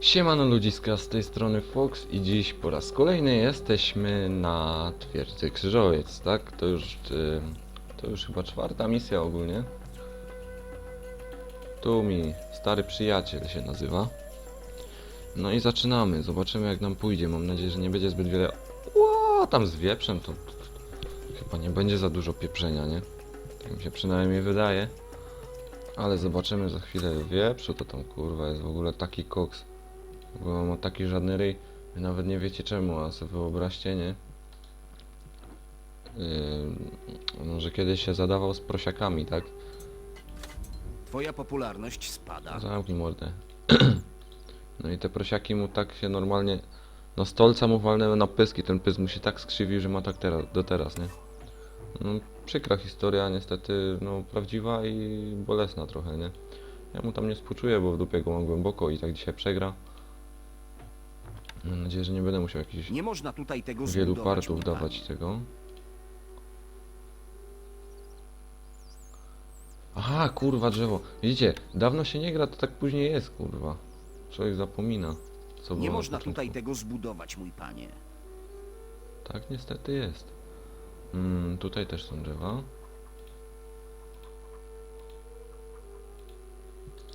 Siemano ludziska, z tej strony Fox i dziś po raz kolejny jesteśmy na twierdzy Krzyżowiec, tak? To już, y, to już chyba czwarta misja ogólnie. Tu mi stary przyjaciel się nazywa. No i zaczynamy, zobaczymy jak nam pójdzie, mam nadzieję, że nie będzie zbyt wiele... Ła, tam z wieprzem to, chyba nie będzie za dużo pieprzenia, nie? Tak mi się przynajmniej wydaje. Ale zobaczymy za chwilę wieprzu, to tam kurwa jest w ogóle taki koks. Bo ma taki żadny ryj, wy nawet nie wiecie czemu, a sobie wyobraźcie, nie? Yy, no, że kiedyś się zadawał z prosiakami, tak? Twoja popularność spada. Zamknij mordę. no i te prosiaki mu tak się normalnie... No stolca mu walnęły na pyski, ten pysk mu się tak skrzywił, że ma tak teraz, do teraz, nie? No, przykra historia, niestety, no prawdziwa i bolesna trochę, nie? Ja mu tam nie współczuję, bo w dupie go mam głęboko i tak dzisiaj przegra. Mam nadzieję, że nie będę musiał jakichś Nie można tutaj tego wielu zbudować, partów dawać tego. Aha, kurwa drzewo. Widzicie, dawno się nie gra, to tak później jest, kurwa. Człowiek zapomina, co było Nie na można początku. tutaj tego zbudować, mój panie. Tak niestety jest. Mm, tutaj też są drzewa.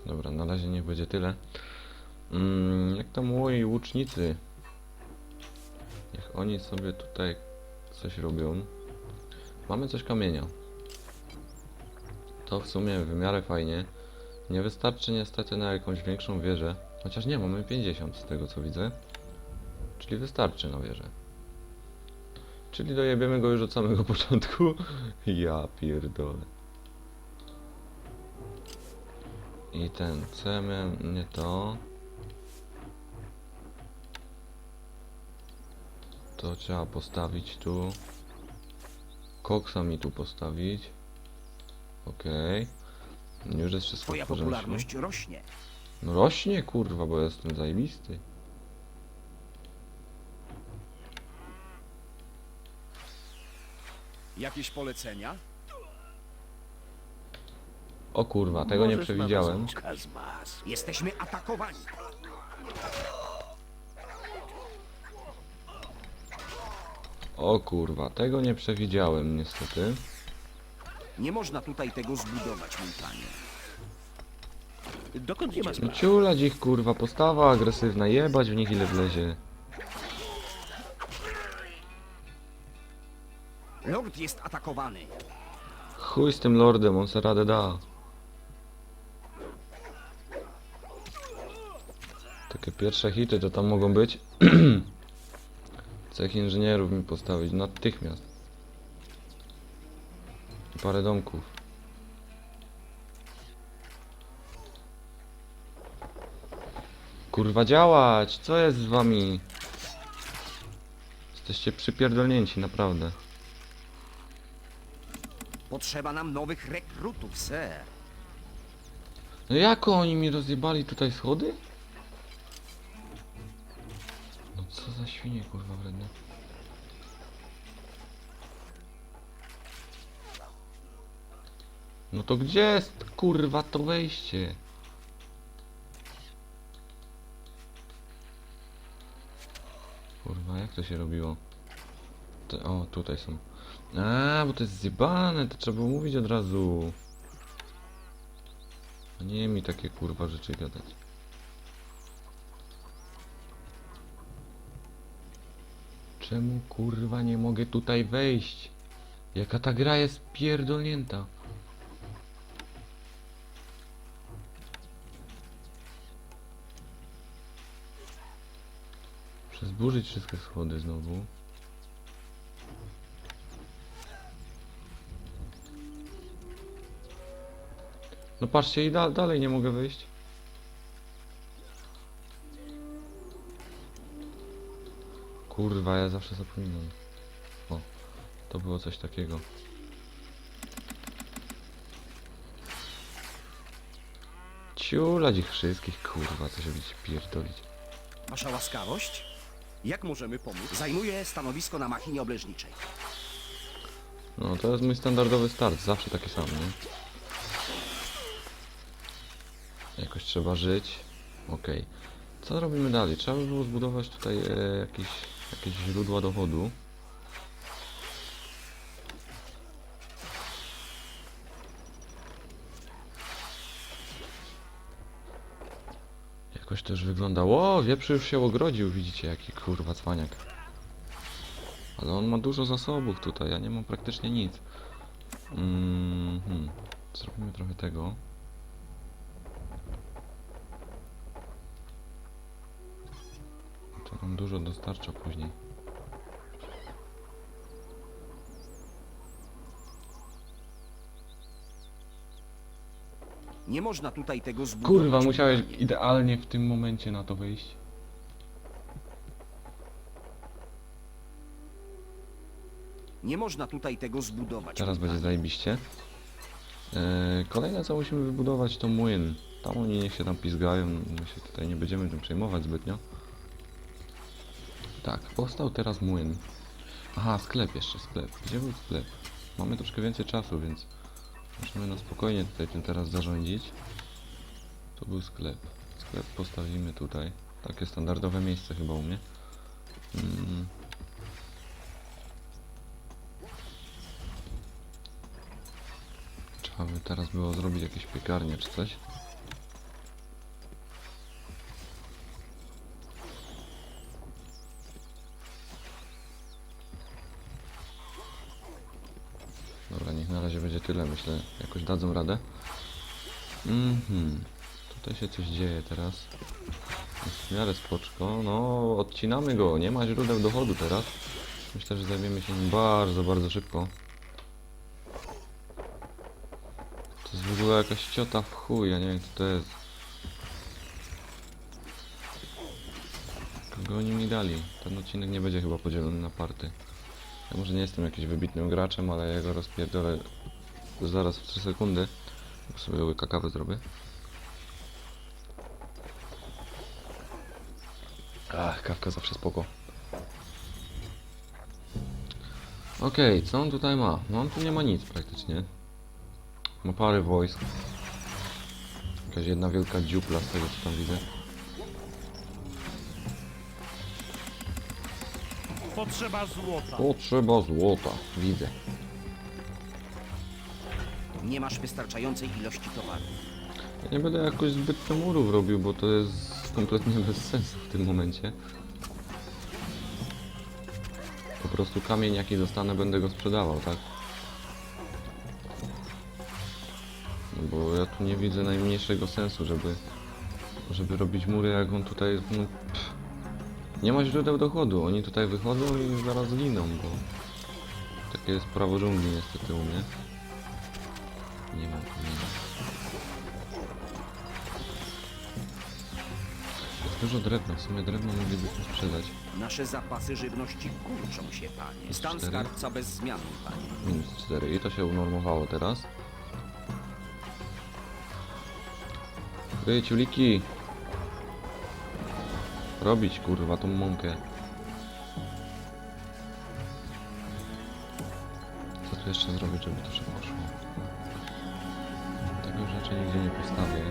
Dobra, na razie niech będzie tyle. Mm, jak tam moi łucznicy? Niech oni sobie tutaj coś robią. Mamy coś kamienia. To w sumie w miarę fajnie. Nie wystarczy niestety na jakąś większą wieżę. Chociaż nie, mamy 50 z tego co widzę. Czyli wystarczy na wieżę. Czyli dojebiemy go już od samego początku? Ja pierdolę. I ten, miałem, nie to. To trzeba postawić tu. Koksa mi tu postawić. Okej. Już jest wszystko Twoja w porządku. popularność rośnie. No rośnie kurwa, bo jestem zajebisty. Jakieś polecenia? O kurwa, tego nie przewidziałem. Jesteśmy atakowani. O kurwa, tego nie przewidziałem niestety. Nie można tutaj tego zbudować, mój panie. Dokąd nie ma No ciulać ich kurwa, postawa agresywna, jebać w nich ile wlezie. Lord jest atakowany. Chuj z tym lordem, on se radę da. Takie pierwsze hity to tam mogą być. Cech inżynierów mi postawić natychmiast. Parę domków. Kurwa działać! Co jest z wami? Jesteście przypierdolnięci, naprawdę. Potrzeba nam nowych rekrutów, sir. No jak oni mi rozjebali tutaj schody? Co za świnie kurwa wredne. No to gdzie jest kurwa to wejście? Kurwa jak to się robiło? O tutaj są. A, bo to jest zjebane, to trzeba było mówić od razu. Nie mi takie kurwa rzeczy gadać. Czemu kurwa nie mogę tutaj wejść? Jaka ta gra jest pierdolnięta. Przezburzyć wszystkie schody znowu. No patrzcie i da dalej nie mogę wyjść. Kurwa, ja zawsze zapominam. O, to było coś takiego. Ciulać ich wszystkich, kurwa, co się będzie pierdolić. Wasza łaskawość? Jak możemy pomóc? Zajmuję stanowisko na machinie obleżniczej. No, to jest mój standardowy start, zawsze taki sam, nie? Jakoś trzeba żyć. Okej. Co robimy dalej? Trzeba by było zbudować tutaj e, jakieś, jakieś źródła dochodu. Jakoś też wyglądało. O, wieprzy już się ogrodził, widzicie, jaki kurwa cwaniak. Ale on ma dużo zasobów tutaj, ja nie mam praktycznie nic. Mhm. Zrobimy trochę tego. To później. Nie można tutaj tego zbudować. Kurwa, musiałeś idealnie w tym momencie na to wejść. Nie można tutaj tego zbudować. Teraz będzie zajebiście. Eee, kolejne co musimy wybudować to młyn. Tam oni niech się tam pizgają, my się tutaj nie będziemy tym przejmować zbytnio. Tak, powstał teraz młyn. Aha, sklep jeszcze, sklep. Gdzie był sklep? Mamy troszkę więcej czasu, więc możemy na spokojnie tutaj tym teraz zarządzić. To był sklep. Sklep postawimy tutaj. Takie standardowe miejsce chyba u mnie. Mm. Trzeba by teraz było zrobić jakieś piekarnie czy coś. Dobra, niech na razie będzie tyle, myślę. Jakoś dadzą radę. Mhm. Tutaj się coś dzieje teraz. Jest w miarę spoczko. No, odcinamy go. Nie ma źródeł dochodu teraz. Myślę, że zajmiemy się nim bardzo, bardzo szybko. To jest w ogóle jakaś ciota w chuj, ja nie wiem co to jest. Kogo oni mi dali? Ten odcinek nie będzie chyba podzielony na party. Ja może nie jestem jakimś wybitnym graczem, ale ja go rozpierdolę zaraz w 3 sekundy. Bo sobie łyka kawy zrobię. Ach, kawka zawsze spoko. Okej, co on tutaj ma? No on tu nie ma nic praktycznie. Ma parę wojsk. Jakaś jedna wielka dziupla z tego co tam widzę. Potrzeba złota. Potrzeba złota, widzę. Nie masz wystarczającej ilości towaru. Ja nie będę jakoś zbyt murów robił, bo to jest kompletnie bez sensu w tym momencie. Po prostu kamień jaki dostanę będę go sprzedawał, tak? No bo ja tu nie widzę najmniejszego sensu, żeby żeby robić mury jak on tutaj, no pff. Nie ma źródeł dochodu, oni tutaj wychodzą i zaraz giną, bo takie jest prawo dżungli niestety u mnie. Nie mam kamienia. Jest dużo drewna, w sumie drewno moglibyśmy sprzedać. Nasze zapasy żywności kurczą się, panie. Stan Cztery. skarbca bez zmian, panie. Minus 4 i to się unormowało teraz. Wy, ciuliki! Robić kurwa tą mąkę. Co tu jeszcze zrobić, żeby to szybko szło? Tego raczej nigdzie nie postawię.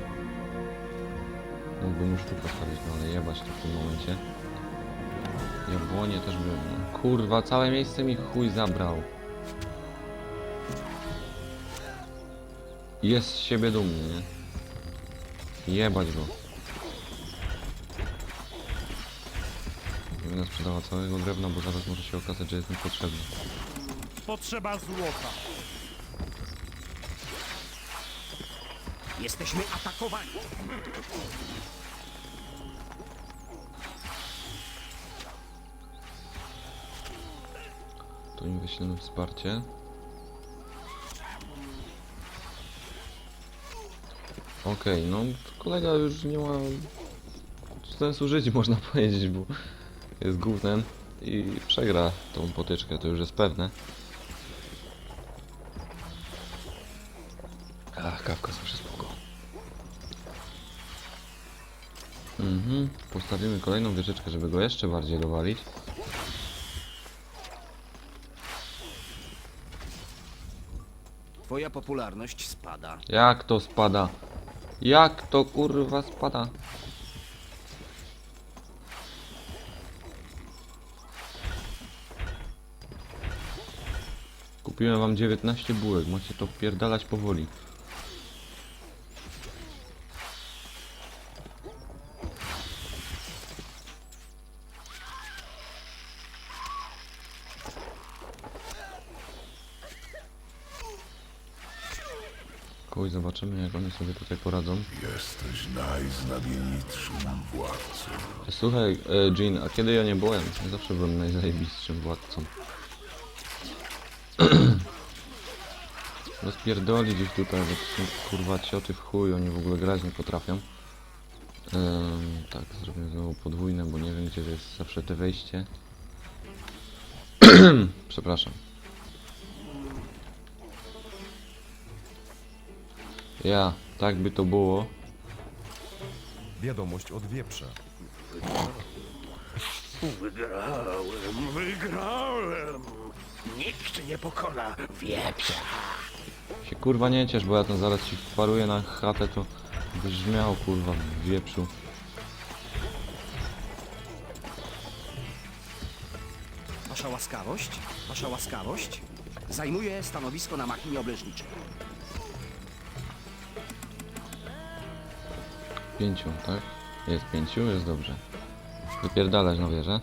Mógłbym już tu postawić, no ale jebać to w tym momencie. Jabłonie też bym... Kurwa, całe miejsce mi chuj zabrał. Jest z siebie dumny, nie? Jebać go. Będę sprzedawał całego drewna, bo zaraz może się okazać, że jest mi potrzebny. Potrzeba złota. Jesteśmy atakowani. Tu im wyślemy wsparcie. Okej, no kolega już nie ma sensu żyć, można powiedzieć, bo jest głównym i przegra tą potyczkę, to już jest pewne. Ach, kawka zawsze spoko. Mhm, postawimy kolejną wieżyczkę, żeby go jeszcze bardziej dowalić. Twoja popularność spada. Jak to spada? Jak to kurwa spada? Kupiłem wam 19 bułek, macie to pierdalać powoli. Kogoś zobaczymy jak oni sobie tutaj poradzą. Jesteś najznamienitszym władcą. Słuchaj, e, Jean, a kiedy ja nie byłem? Ja zawsze byłem najzajebistszym władcą. Rozpierdoli gdzieś tutaj, bo to są kurwa cioty w chuj, oni w ogóle grać nie potrafią. Ehm, tak, zrobię znowu podwójne, bo nie wiem gdzie jest zawsze te wejście. Przepraszam. Ja, tak by to było. Wiadomość od wieprza. Wygrałem, wygrałem. Nikt nie pokona wieprza. Się kurwa nie ciesz, bo ja tam zaraz ci wparuję na chatę, to brzmiał kurwa w wieprzu. Wasza łaskawość? Wasza łaskawość? Zajmuję stanowisko na machinie obleżniczej. Pięciu, tak? Jest pięciu, jest dobrze. Wypierdalać na wieżę.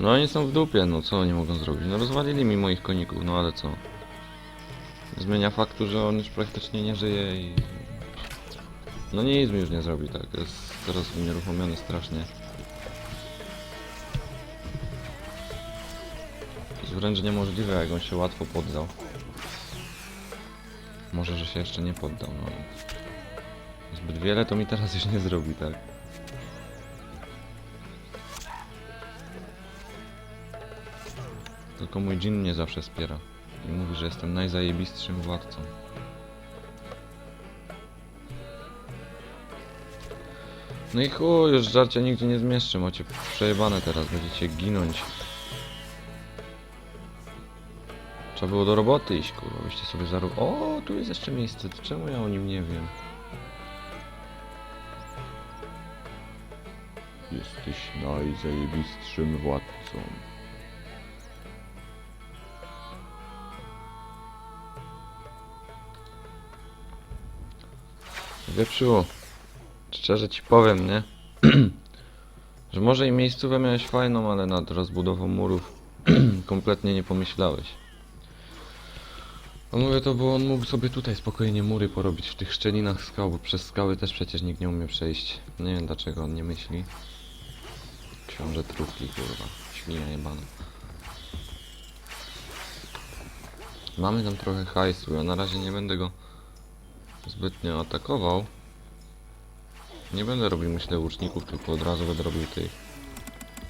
No oni są w dupie, no co oni mogą zrobić? No rozwalili mi moich koników, no ale co? Zmienia faktu, że on już praktycznie nie żyje i... No nic mi już nie zrobi, tak? Jest teraz unieruchomiony strasznie. Jest wręcz niemożliwe, jak on się łatwo poddał. Może, że się jeszcze nie poddał, no. Zbyt wiele to mi teraz już nie zrobi, tak? Tylko mój dżin mnie zawsze wspiera. I mówi, że jestem najzajebistszym władcą. No i chuj, już żarcia nigdzie nie zmieszczę, macie przejebane teraz, będziecie ginąć. Trzeba było do roboty iść, kurwa, byście sobie zarob... O, tu jest jeszcze miejsce, to czemu ja o nim nie wiem? Jesteś najzajebistszym władcą. Wieprzu, szczerze ci powiem, nie? Że może i miejscówę miałeś fajną, ale nad rozbudową murów kompletnie nie pomyślałeś. On mówię to, bo on mógł sobie tutaj spokojnie mury porobić w tych szczelinach skał, bo przez skały też przecież nikt nie umie przejść. Nie wiem dlaczego on nie myśli. Książę trupli, kurwa. Świnia jebana. Mamy tam trochę hajsu, ja na razie nie będę go zbytnio atakował. Nie będę robił myślę łuczników, tylko od razu będę robił tych.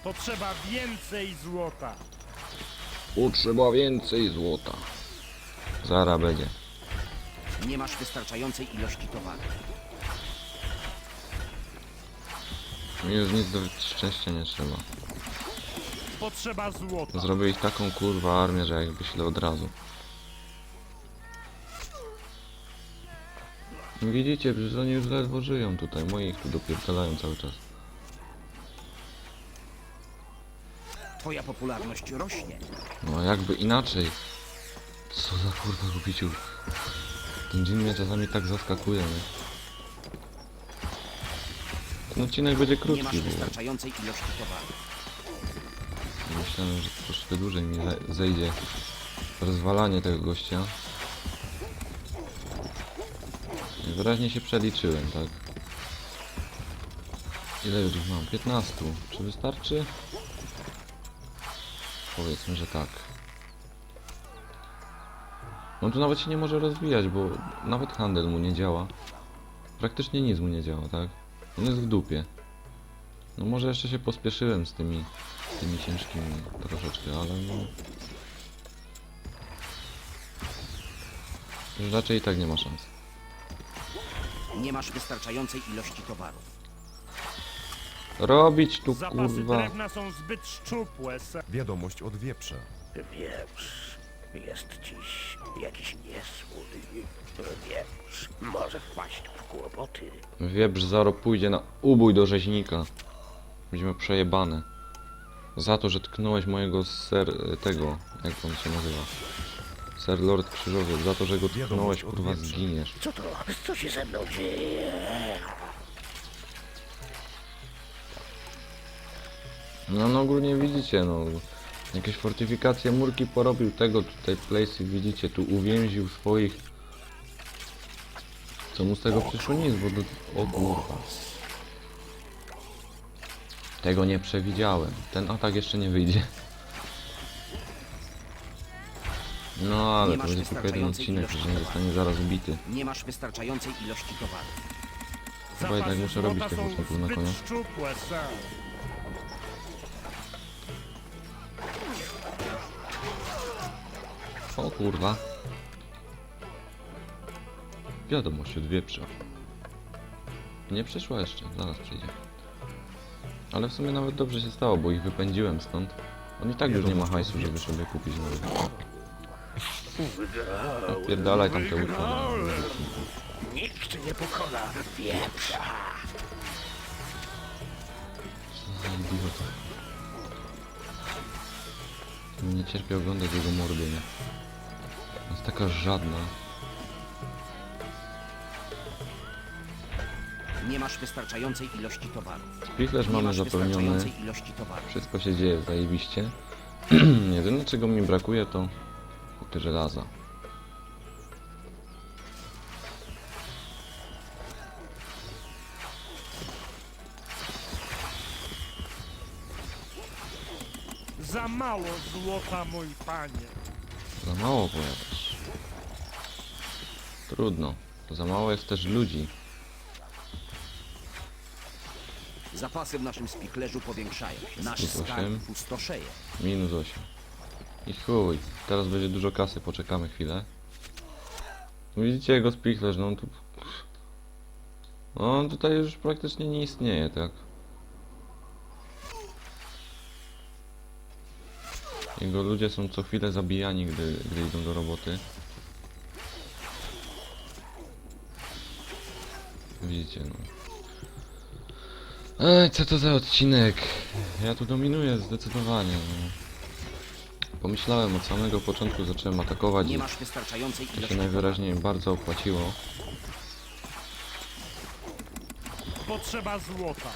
Potrzeba więcej złota. Potrzeba więcej złota. Zara będzie. Nie masz wystarczającej ilości towaru. Mi już nic do szczęścia nie trzeba. Potrzeba złota. Zrobię ich taką kurwa armię, że jak wyślę od razu. Widzicie, że oni już ledwo żyją tutaj. Moi ich tu dopierdalają cały czas. Twoja popularność rośnie. No jakby inaczej. Co za kurwa gubiciu. Ten dżin mnie czasami tak zaskakuje, nie? Ten odcinek będzie Nie krótki, masz bo wystarczającej ilości towaru. myślałem, że troszkę dłużej mi ze- zejdzie rozwalanie tego gościa. I Wyraźnie się przeliczyłem, tak? Ile już ich mam? 15. Czy wystarczy? Powiedzmy, że tak. On tu nawet się nie może rozwijać, bo nawet handel mu nie działa. Praktycznie nic mu nie działa, tak? On jest w dupie. No może jeszcze się pospieszyłem z tymi, tymi ciężkimi troszeczkę, ale no... Już raczej i tak nie ma szans. Nie masz wystarczającej ilości towarów. Robić tu Zapasy kurwa. drewna są zbyt szczupłe. se- Wiadomość od wieprza. Wieprz jest dziś jakiś niesłój. Wieprz może wpaść w kłopoty. Wieprz zaro pójdzie na ubój do rzeźnika. Będziemy przejebane. Za to, że tknąłeś mojego ser... tego... Jak on się nazywa? Ser Lord Krzyżowiec. Za to, że go tknąłeś, kurwa, zginiesz. Co to? Co się ze mną dzieje? No, no ogólnie widzicie, no. Jakieś fortyfikacje, murki porobił tego tutaj Placy, widzicie, tu uwięził swoich. Co mu z tego przyszło? Nic, bo do... O kurwa. Tego nie przewidziałem. Ten atak jeszcze nie wyjdzie. No ale to będzie tylko jeden odcinek, że nie zostanie zaraz ubity. Nie masz wystarczającej ilości towaru. Chyba jednak muszę robić są występy na koniec. szczupłe. O kurwa. Wiadomość od wieprza. Nie przyszła jeszcze, zaraz przyjdzie. Ale w sumie nawet dobrze się stało, bo ich wypędziłem stąd. On i tak już nie ma hajsu, żeby sobie kupić nowy. Odpierdalaj tam te układy. Nikt nie pokona wieprza. Idiota. Nie cierpię oglądać jego mordy, nie? Jest taka żadna. Nie masz wystarczającej ilości towaru. Spichlerz Nie mamy masz zapełniony. wystarczającej ilości towaru. Wszystko się dzieje zajebiście. Jedyne czego mi brakuje to kuty żelaza. Za mało złota, mój panie. Za mało powiadasz. Trudno. Za mało jest też ludzi. Zapasy w naszym spichlerzu powiększają się. Nasz Plus skarb pustoszeje. Minus 8. I chuj. Teraz będzie dużo kasy, poczekamy chwilę. Widzicie jego spichlerz, no on tu... No, on tutaj już praktycznie nie istnieje, tak? Jego ludzie są co chwilę zabijani, gdy, gdy idą do roboty. Widzicie, no. Ej, co to za odcinek? Ja tu dominuję zdecydowanie. No. Pomyślałem od samego początku, zacząłem atakować Nie i masz wystarczającej to się najwyraźniej bardzo opłaciło. Potrzeba złota.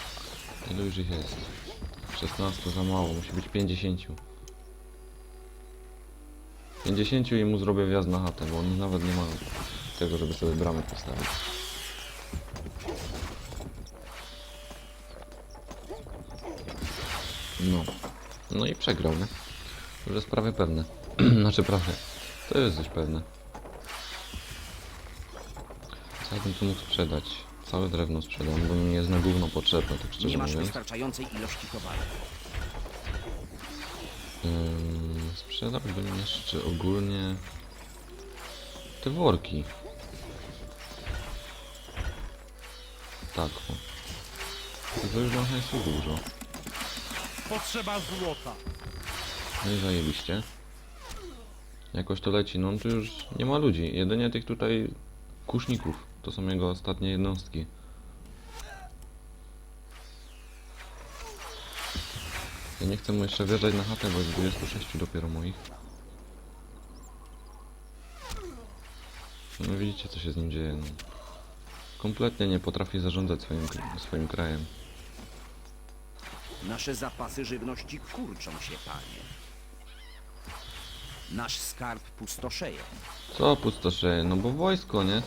Ilu już ich jest? 16 za mało, musi być 50. 50 i mu zrobię wjazd na chatę, bo on nawet nie ma tego, żeby sobie bramę postawić. No. No i przegrał, nie? Już jest prawie pewne. znaczy prawie. To jest dość pewne. Co ja bym tu mógł sprzedać? Całe drewno sprzedam, bo mi jest na gówno potrzebne, tak szczerze Nie masz mówiąc. wystarczającej ilości towaru. Ym, sprzedałbym jeszcze ogólnie te worki. Tak, o. To już mam hajsu dużo. Potrzeba złota. No i zajebiście. Jakoś to leci, no tu już nie ma ludzi. Jedynie tych tutaj kuszników. To są jego ostatnie jednostki. Ja nie chcę mu jeszcze wjeżdżać na chatę, bo jest 26 dopiero moich. No widzicie co się z nim dzieje, no. Kompletnie nie potrafi zarządzać swoim, swoim krajem. Nasze zapasy żywności kurczą się, panie. Nasz skarb pustoszeje. Co pustoszeje? No bo wojsko, nie?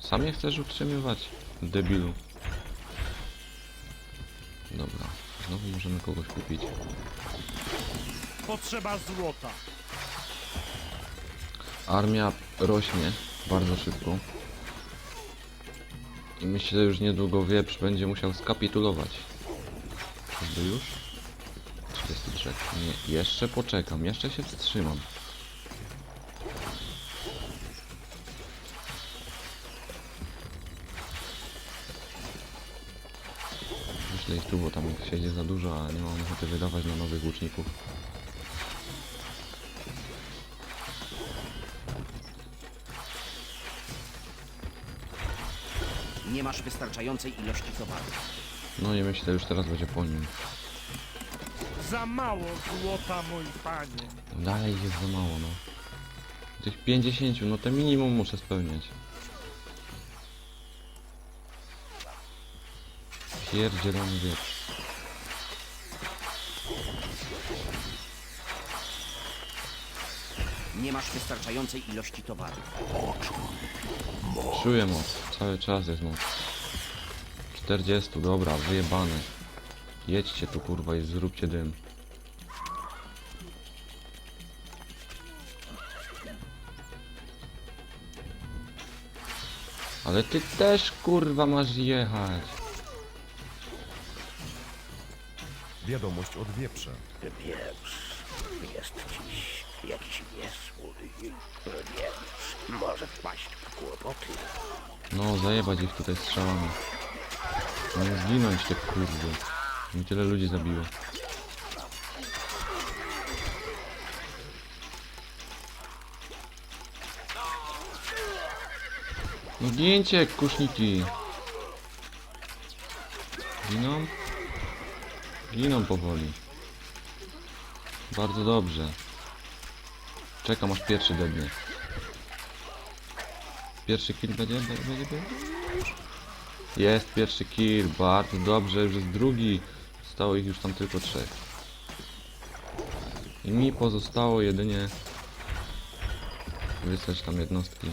Sam je chcesz utrzymywać, debilu. Dobra, znowu możemy kogoś kupić. Potrzeba złota. Armia rośnie bardzo szybko. I myślę, że już niedługo wieprz będzie musiał skapitulować. Czyżby już? 33. Nie, jeszcze poczekam, jeszcze się wstrzymam. Wyślę ich tu, bo tam ich siedzi za dużo, a nie mam ochoty wydawać na nowych łuczników. Nie masz wystarczającej ilości towaru. No i myślę, już teraz będzie po nim. Za mało złota, mój panie. Dalej jest za mało, no. Tych 50, no to minimum muszę spełniać. Pierdzielony wiek. Nie masz wystarczającej ilości towaru. Czuję moc, cały czas jest moc. 40, dobra, wyjebane. Jedźcie tu kurwa i zróbcie dym. Ale ty też kurwa masz jechać. Wiadomość od wieprza. Wieprz. Jest dziś jakiś niesłój. Wieprz. Może wpaść w kłopoty. No, zajebać ich tutaj strzałami. Nie zginąć te kurwy. Mi tyle ludzi zabiło. No gincie, kuszniki. Giną? Giną powoli. Bardzo dobrze. Czekam aż pierwszy dednie. Pierwszy kill będzie? Będzie? będzie? Jest pierwszy kill, bardzo dobrze, już jest drugi. Zostało ich już tam tylko trzech. I mi pozostało jedynie wysłać tam jednostki,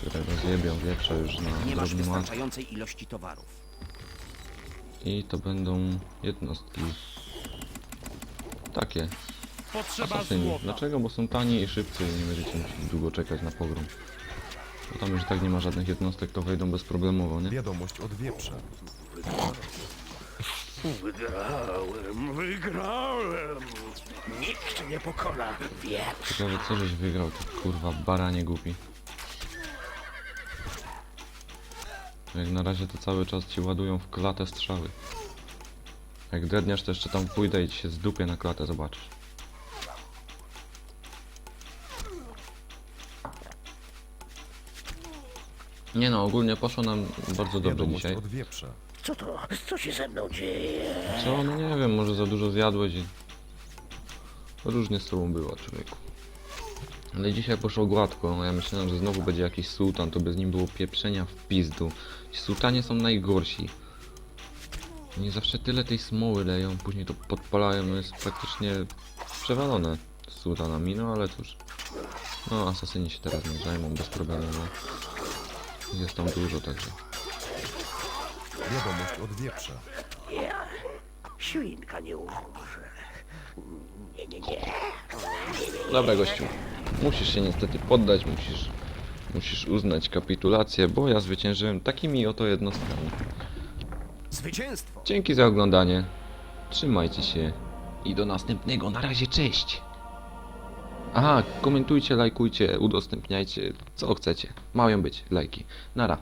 które rozjebią wieprze już na Nie masz drobny wystarczającej ilości towarów. I to będą jednostki takie, Potrzeba asasyni. złota. Dlaczego? Bo są tani i szybcy i nie będziecie musieli długo czekać na pogrom. Bo tam już tak nie ma żadnych jednostek, to wejdą bezproblemowo, nie? Wiadomość od wieprza. Wygrałem, wygrałem. Nikt nie pokona wieprz. Ciekawe co żeś wygrał, ty kurwa baranie głupi. Jak na razie to cały czas ci ładują w klatę strzały. Jak dredniasz to jeszcze tam pójdę i ci się zdupię na klatę, zobaczysz. Nie no, ogólnie poszło nam bardzo dobrze dzisiaj. Co to? Co się ze mną dzieje? Co? No nie wiem, może za dużo zjadłeś i... Różnie z tobą było, człowieku. Ale dzisiaj poszło gładko, no ja myślałem, że znowu będzie jakiś sułtan, to bez nim było pieprzenia w pizdu. Ci sułtanie są najgorsi. Oni zawsze tyle tej smoły leją, później to podpalają, no jest praktycznie przewalone z sułtanami, no ale cóż. No, asasyni się teraz nie zajmą bez problemu, no. Jest tam dużo, także. Wiadomość od wieprza. Ja. Świnka nie umrze. Nie, nie, nie. Dobra gościu, musisz się niestety poddać, musisz, musisz uznać kapitulację, bo ja zwyciężyłem takimi oto jednostkami. Zwycięstwo! Dzięki za oglądanie, trzymajcie się i do następnego, na razie cześć! Aha, komentujcie, lajkujcie, udostępniajcie, co chcecie, mają być lajki. Nara.